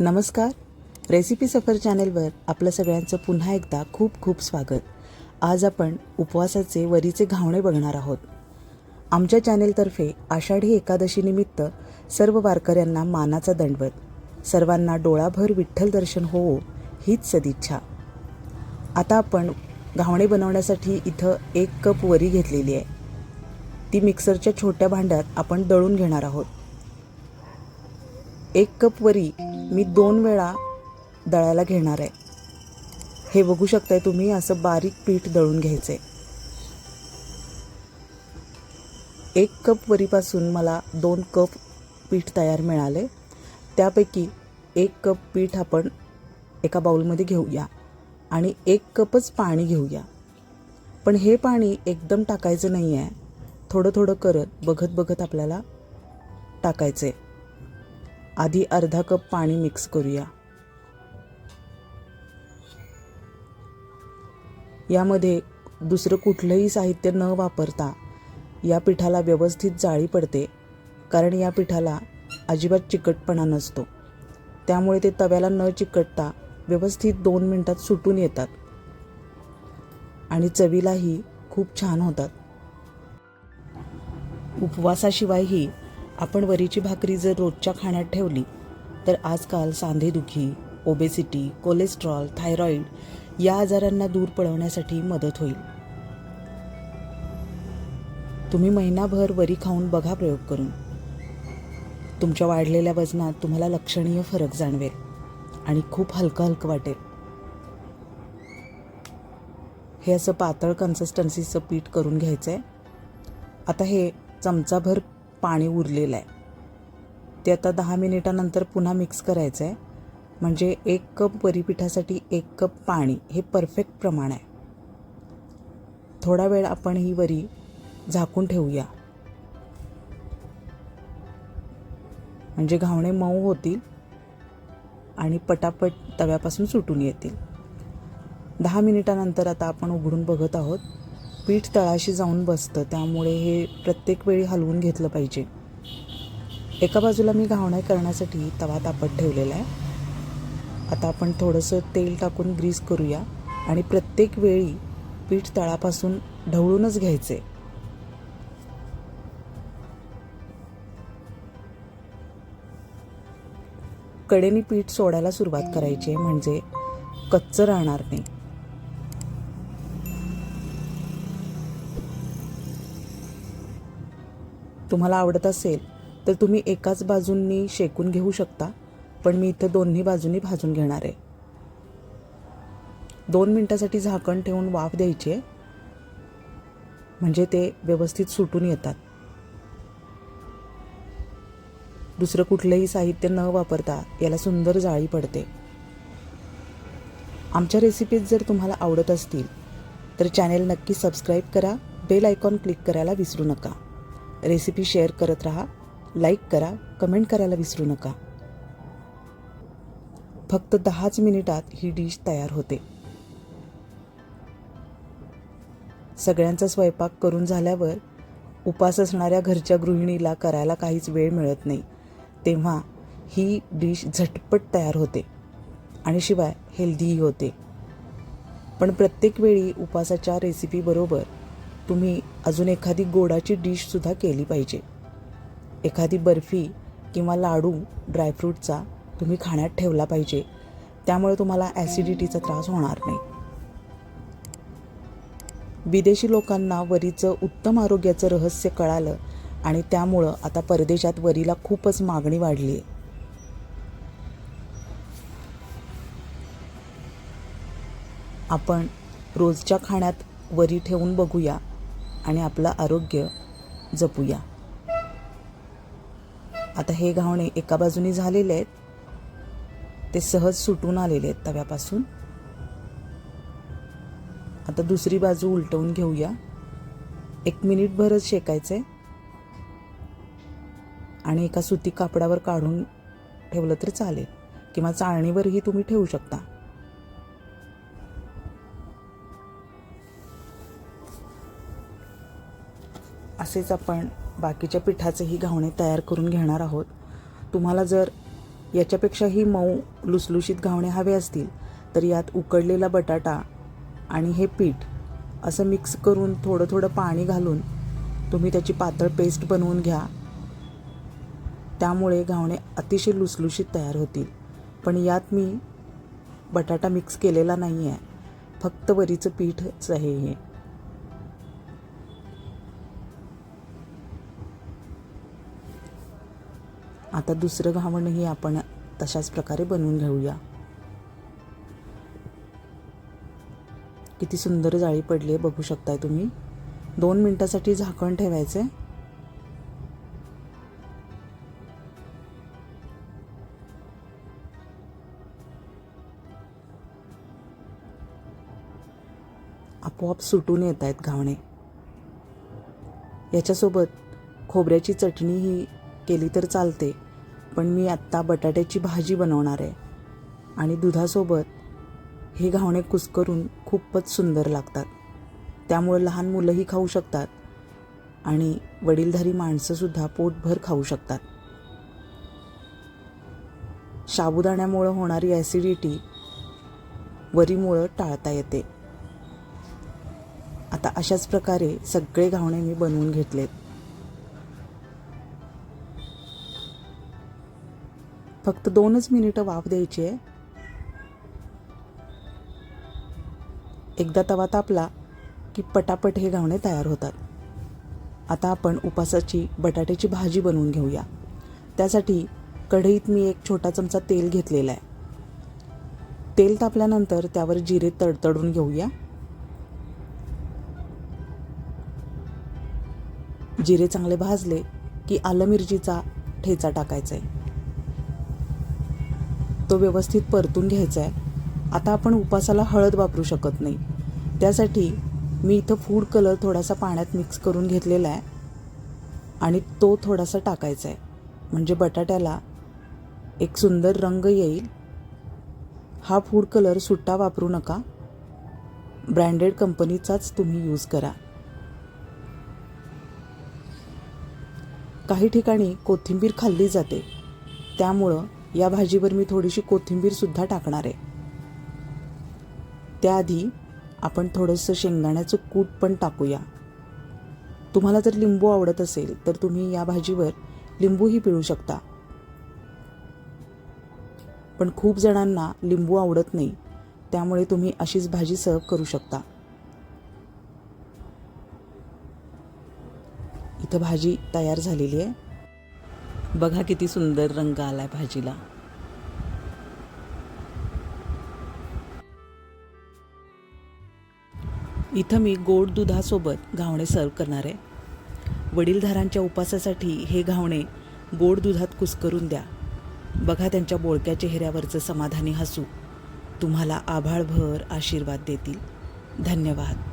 नमस्कार. रेसिपी सफर चॅनेलवर आपलं सगळ्यांचं पुन्हा एकदा खूप खूप स्वागत. आज आपण उपवासाचे वरीचे घावणे बघणार आहोत. आमच्या चॅनेलतर्फे आषाढी एकादशीनिमित्त सर्व वारकऱ्यांना मानाचा दंडवत सर्वांना डोळाभर विठ्ठल दर्शन होवो हीच सदिच्छा. आता आपण घावणे बनवण्यासाठी इथं एक कप वरी घेतलेली आहे. ती मिक्सरच्या छोट्या भांड्यात आपण दळून घेणार आहोत. एक कप वरी मी दोन वेळा दळायला घेणार आहे. हे बघू शकताय तुम्ही असं बारीक पीठ दळून घ्यायचं आहे एक कप वरीपासून मला दोन कप पीठ तयार मिळाले. त्यापैकी एक कप पीठ आपण एका बाउलमध्ये घेऊया आणि एक कपच पाणी घेऊया. पण हे पाणी एकदम टाकायचं नाही आहे थोडं थोडं करत बघत बघत आपल्याला टाकायचं आहे आधी अर्धा कप पाणी मिक्स करूया. यामध्ये दुसरं कुठलंही साहित्य न वापरता या पिठाला व्यवस्थित जाळी पडते कारण या पिठाला अजिबात चिकटपणा नसतो. त्यामुळे ते तव्याला न चिकटता व्यवस्थित दोन मिनटात सुटून येतात आणि चवीलाही खूप छान होतात. उपवासाशिवायही आपण वरीची भाकरी जर रोजच्या खाण्यात ठेवली तर आजकाल सांधेदुखी ओबेसिटी कोलेस्ट्रॉल थायरॉईड या आजारांना दूर पळवण्यासाठी मदत होईल. तुम्ही महिनाभर वरी खाऊन बघा प्रयोग करून. तुमच्या वाढलेल्या वजनात तुम्हाला लक्षणीय फरक जाणवेल आणि खूप हलकं हलकं वाटेल. हे असं पातळ कन्सिस्टन्सीचं पीठ करून घ्यायचं आहे आता हे चमचाभर पाणी उरलेलं आहे ते आता दहा मिनिटानंतर पुन्हा मिक्स करायचं आहे म्हणजे एक कप वरीपिठासाठी एक कप पाणी हे परफेक्ट प्रमाण आहे. थोडा वेळ आपण ही वरी झाकून ठेवूया. म्हणजे घावणे मऊ होतील आणि पटापट तव्यापासून सुटून येतील. दहा मिनिटानंतर आता आपण उघडून बघत आहोत पीठ तळाशी जाऊन बसतं. त्यामुळे हे प्रत्येक वेळी हलवून घेतलं पाहिजे. एका बाजूला मी घावणे करण्यासाठी तवा तापत ठेवलेला आहे. आता आपण थोडंसं तेल टाकून ग्रीस करूया आणि प्रत्येक वेळी पीठ तळापासून ढवळूनच घ्यायचे. कडेने पीठ सोडायला सुरुवात करायची आहे म्हणजे कच्चं राहणार नाही. तुम्हाला आवडत असेल तर तुम्ही एकाच बाजूंनी शेकून घेऊ शकता पण मी इथं दोन्ही बाजूंनी भाजून घेणार आहे. दोन मिनटासाठी झाकण ठेवून वाफ द्यायची आहे. म्हणजे ते व्यवस्थित सुटून येतात. दुसरं कुठलंही साहित्य न वापरता याला सुंदर जाळी पडते. आमच्या रेसिपीज जर तुम्हाला आवडत असतील तर चॅनेल नक्की सबस्क्राईब करा बेल आयकॉन क्लिक करायला विसरू नका. रेसिपी शेअर करत राहा लाईक करा कमेंट करायला विसरू नका. फक्त दहाच मिनिटात ही डिश तयार होते. सगळ्यांचा स्वयंपाक करून झाल्यावर उपास असणाऱ्या घरच्या गृहिणीला करायला काहीच वेळ मिळत नाही. तेव्हा ही डिश झटपट तयार होते आणि शिवाय हेल्दीही होते. पण प्रत्येक वेळी उपासाच्या रेसिपीबरोबर तुम्ही अजून एखादी गोडाची डिशसुद्धा केली पाहिजे. एखादी बर्फी किंवा लाडू ड्रायफ्रूटचा तुम्ही खाण्यात ठेवला पाहिजे. त्यामुळे तुम्हाला ॲसिडिटीचा त्रास होणार नाही. विदेशी लोकांना वरीचं उत्तम आरोग्याचं रहस्य कळालं आणि त्यामुळं आता परदेशात वरीला खूपच मागणी वाढली आहे. आपण रोजच्या खाण्यात वरी ठेवून बघूया. आणि आपलं आरोग्य जपूया. आता हे घावणे एका बाजूनी झालेले आहेत. ते सहज सुटून आलेले आहेत तव्यापासून. आता दुसरी बाजू उलटवून घेऊया. एक मिनिटभरच शेकायचं. आहे आणि एका सुती कापडावर काढून ठेवलं तर चालेल. किंवा चाळणीवरही तुम्ही ठेवू शकता. तसेच आपण बाकीच्या पिठाचेही घावणे तयार करून घेणार आहोत. तुम्हाला जर याच्यापेक्षाही मऊ लुसलुशीत घावणे हवे असतील तर यात उकडलेला बटाटा आणि हे पीठ असं मिक्स करून थोडं थोडं पाणी घालून तुम्ही त्याची पातळ पेस्ट बनवून घ्या. त्यामुळे घावणे अतिशय लुसलुशीत तयार होतील. पण यात मी बटाटा मिक्स केलेला नाही आहे फक्त वरीचं पीठच आहे हे. आता दुसरं घावणही आपण तशाच प्रकारे बनवून घेऊया. किती सुंदर जाळी पडली आहे बघू शकताय तुम्ही. दोन मिनटासाठी झाकण ठेवायचं आहे आपोआप सुटून येत आहेत घावणे. याच्यासोबत खोबऱ्याची चटणी ही केली तर चालते. पण मी आत्ता बटाट्याची भाजी बनवणार आहे. आणि दुधासोबत हे घावणे कुस्करून खूपच सुंदर लागतात. त्यामुळे लहान मुलंही खाऊ शकतात आणि वडीलधारी माणसंसुद्धा पोटभर खाऊ शकतात. साबुदाण्यामुळं होणारी ॲसिडिटी वरीमुळं टाळता येते. आता अशाच प्रकारे सगळे घावणे मी बनवून घेतलेत. फक्त दोनच मिनिटं वाफ द्यायची आहे. एकदा तवा तापला की पटापट हे घावणे तयार होतात. आता आपण उपासाची बटाट्याची भाजी बनवून घेऊया. त्यासाठी कढईत मी एक छोटा चमचा तेल घेतलेला आहे. तेल तापल्यानंतर त्यावर जिरे तडतडून घेऊया. जिरे चांगले भाजले की आलं मिरचीचा ठेचा टाकायचा आहे. तो व्यवस्थित परतून घ्यायचा आहे. आता आपण उपासाला हळद वापरू शकत नाही. त्यासाठी मी इथं फूड कलर थोडासा पाण्यात मिक्स करून घेतलेला आहे. आणि तो थोडासा टाकायचा आहे. म्हणजे बटाट्याला एक सुंदर रंग येईल. हा फूड कलर सुट्टा वापरू नका. ब्रँडेड कंपनीचाच तुम्ही यूज करा. काही ठिकाणी कोथिंबीर खाल्ली जाते. त्यामुळं या भाजीवर मी थोडीशी कोथिंबीरसुद्धा टाकणार आहे. त्याआधी आपण थोडंसं शेंगदाण्याचं कूट पण टाकूया. तुम्हाला जर लिंबू आवडत असेल तर तुम्ही या भाजीवर लिंबूही पिळू शकता. पण खूप जणांना लिंबू आवडत नाही त्यामुळे तुम्ही अशीच भाजी सर्व करू शकता. इथं भाजी तयार झालेली आहे. बघा किती सुंदर रंग आलाय भाजीला. इथं मी गोड दुधासोबत घावणे सर्व करणार आहे. वडीलधारांच्या उपासासाठी हे घावणे गोड दुधात कुस्करून द्या. बघा त्यांच्या बोळक्या चेहऱ्यावरचं समाधानी हसू. तुम्हाला आभाळभर आशीर्वाद देतील. धन्यवाद.